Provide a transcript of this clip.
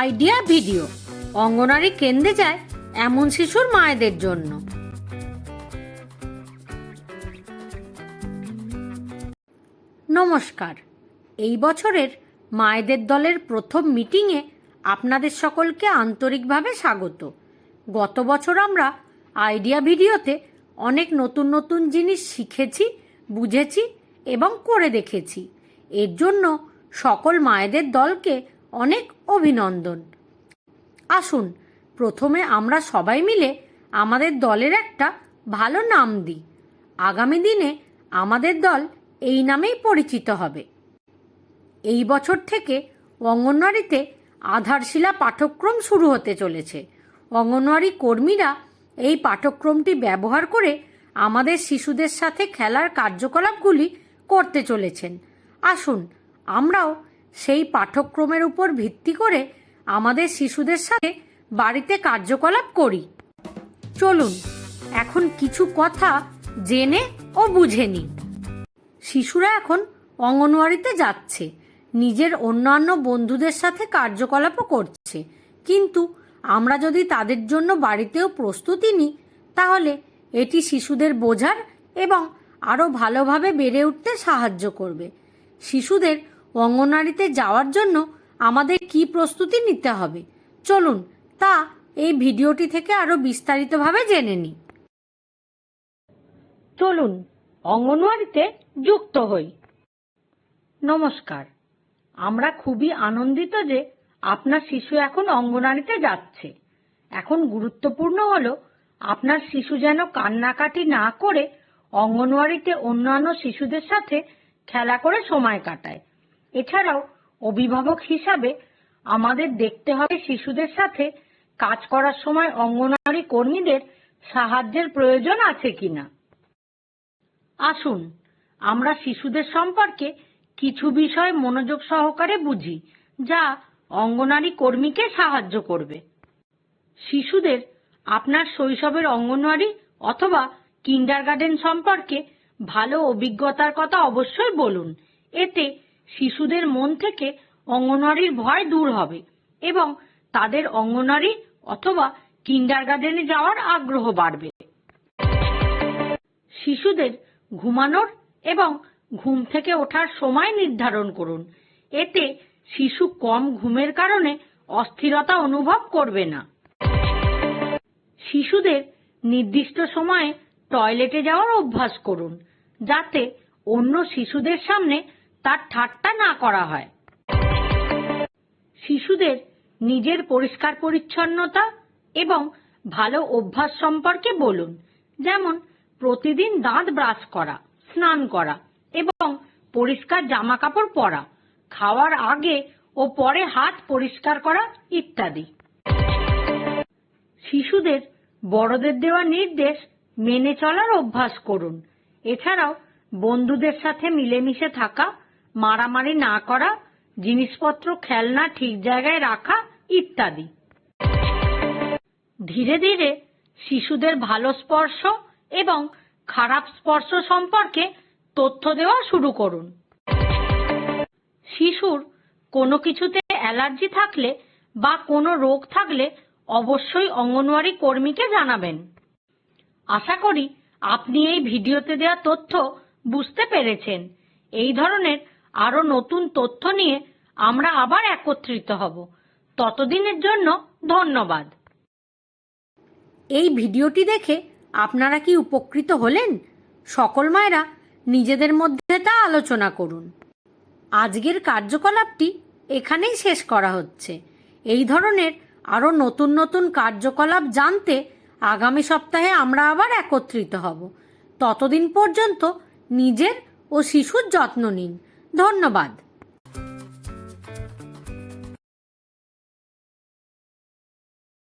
Idea video. অঙ্গনারী কেন্দ্রে যায় এমন শিশুর মায়েদের জন্য। নমস্কার। এই বছরের মায়েদের দলের প্রথম মিটিংয়ে আপনাদের সকলকে আন্তরিকভাবে স্বাগত। গত বছর আমরা আইডিয়া ভিডিওতে অনেক নতুন নতুন জিনিস শিখেছি, বুঝেছি এবং করে দেখেছি। এর জন্য সকল মায়েদের দলকে অনেক অভিনন্দন। আসুন, প্রথমে আমরা সবাই মিলে আমাদের দলের একটা ভালো নাম দিই। আগামী দিনে আমাদের দল এই নামেই পরিচিত হবে। এই বছর থেকে অঙ্গনওয়াড়িতে আধারশিলা পাঠ্যক্রম শুরু হতে চলেছে। অঙ্গনওয়াড়ি কর্মীরা এই পাঠ্যক্রমটি ব্যবহার করে আমাদের শিশুদের সাথে খেলার কার্যকলাপগুলি করতে চলেছেন। আসুন, আমরাও সেই পাঠ্যক্রমের উপর ভিত্তি করে আমাদের শিশুদের সাথে বাড়িতে কার্যকলাপ করি। চলুন, এখন কিছু কথা জেনে ও বুঝে নিই। শিশুরা এখন অঙ্গনওয়াড়িতে যাচ্ছে, নিজের অন্যান্য বন্ধুদের সাথে কার্যকলাপও করছে। কিন্তু আমরা যদি তাদের জন্য বাড়িতেও প্রস্তুতি নিই, তাহলে এটি শিশুদের বোঝার এবং আরও ভালোভাবে বেড়ে উঠতে সাহায্য করবে। শিশুদের অঙ্গনওয়াড়িতে যাওয়ার জন্য আমাদের কি প্রস্তুতি নিতে হবে? চলুন, তা এই ভিডিওটি থেকে আরও বিস্তারিতভাবে জেনে নিই। চলুন, অঙ্গনওয়াড়িতে যুক্ত হই। নমস্কার, আমরা খুবই আনন্দিত যে আপনার শিশু এখন অঙ্গনওয়াড়িতে যাচ্ছে। এখন গুরুত্বপূর্ণ হলো, আপনার শিশু যেন কান্নাকাটি না করে অঙ্গনওয়াড়িতে অন্যান্য শিশুদের সাথে খেলা করে সময় কাটায়। এছাড়াও অভিভাবক হিসাবে আমাদের দেখতে হবে শিশুদের সাথে কাজ করার সময় অঙ্গনওয়াড়ি কর্মীদের সাহায্যের প্রয়োজন আছে কিনা। আসুন, আমরা শিশুদের সম্পর্কে কিছু বিষয় মনোযোগ সহকারে বুঝি, যা অঙ্গনারী কর্মীকে সাহায্য করবে। শিশুদের আপনার শৈশবের অঙ্গনওয়াড়ি অথবা কিন্ডারগার্ডেন সম্পর্কে ভালো অভিজ্ঞতার কথা অবশ্যই বলুন। এতে শিশুদের মন থেকে অঙ্গনওয়াড়ির ভয় দূর হবে এবং তাদের অঙ্গনওয়াড়ি অথবা কিন্ডারগার্ডেনে যাওয়ার আগ্রহ বাড়বে। শিশুদের ঘুমানোর এবং ঘুম থেকে ওঠার সময় নির্ধারণ করুন। এতে শিশু কম ঘুমের কারণে অস্থিরতা অনুভব করবে না। শিশুদের নির্দিষ্ট সময়ে টয়লেটে যাওয়ার অভ্যাস করুন, যাতে অন্য শিশুদের সামনে তার ঠাট্টা না করা হয়। শিশুদের নিজের পরিষ্কার পরিচ্ছন্নতা এবং ভালো অভ্যাস সম্পর্কে বলুন। যেমন, প্রতিদিন দাঁত ব্রাশ করা, স্নান করা এবং পরিষ্কার জামা কাপড় পরা, খাওয়ার আগে ও পরে হাত পরিষ্কার করা ইত্যাদি। শিশুদের বড়দের দেওয়া নির্দেশ মেনে চলার অভ্যাস করুন। এছাড়াও বন্ধুদের সাথে মিলেমিশে থাকা মারামারি না করা, জিনিসপত্র, খেলনা ঠিক জায়গায় রাখা ইত্যাদি। ধীরে ধীরে শিশুদের ভালো স্পর্শ এবং খারাপ স্পর্শ সম্পর্কে তথ্য দেওয়া শুরু করুন। শিশুর কোনো কিছুতে অ্যালার্জি থাকলে বা কোনো রোগ থাকলে অবশ্যই অঙ্গনওয়াড়ি কর্মীকে জানাবেন। আশা করি আপনি এই ভিডিওতে দেওয়া তথ্য বুঝতে পেরেছেন। এই ধরনের আরও নতুন তথ্য নিয়ে আমরা আবার একত্রিত হব। ততদিনের জন্য ধন্যবাদ। এই ভিডিওটি দেখে আপনারা কি উপকৃত হলেন? সকল মায়েরা নিজেদের মধ্যে তা আলোচনা করুন। আজকের কার্যকলাপটি এখানেই শেষ করা হচ্ছে। এই ধরনের আরও নতুন নতুন কার্যকলাপ জানতে আগামী সপ্তাহে আমরা আবার একত্রিত হব। ততদিন পর্যন্ত নিজের ও শিশুর যত্ন নিন। ধন্যবাদ।